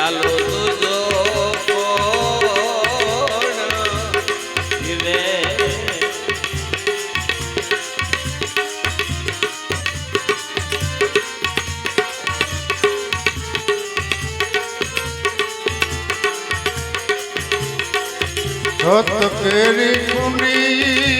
प्यालो तुझो कोण पिवे सत तेरी सुनी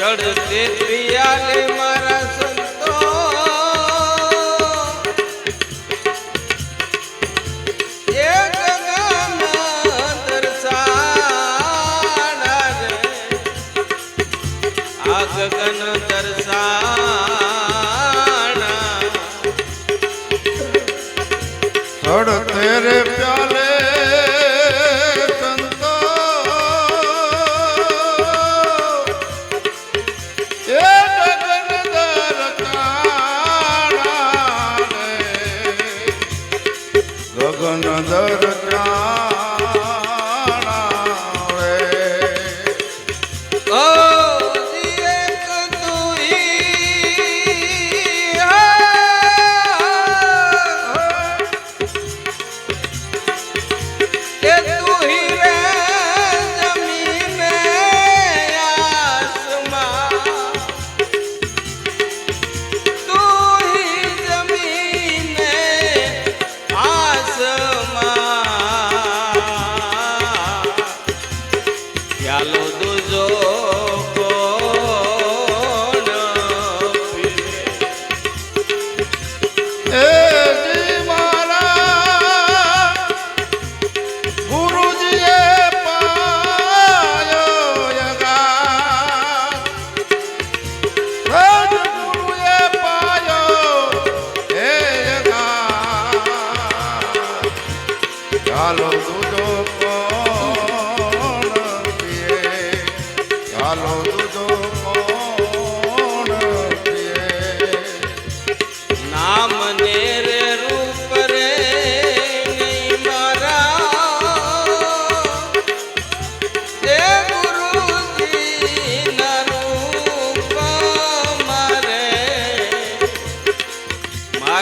રડતે પિયાલે મારા સંતો. એ ગંગામાં દર્શાના રે આ ગગન પ્યાલે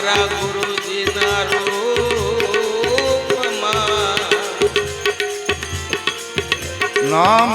મારા ગુરુજી ના રૂપમાં. નામ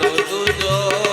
ચાલો તુજો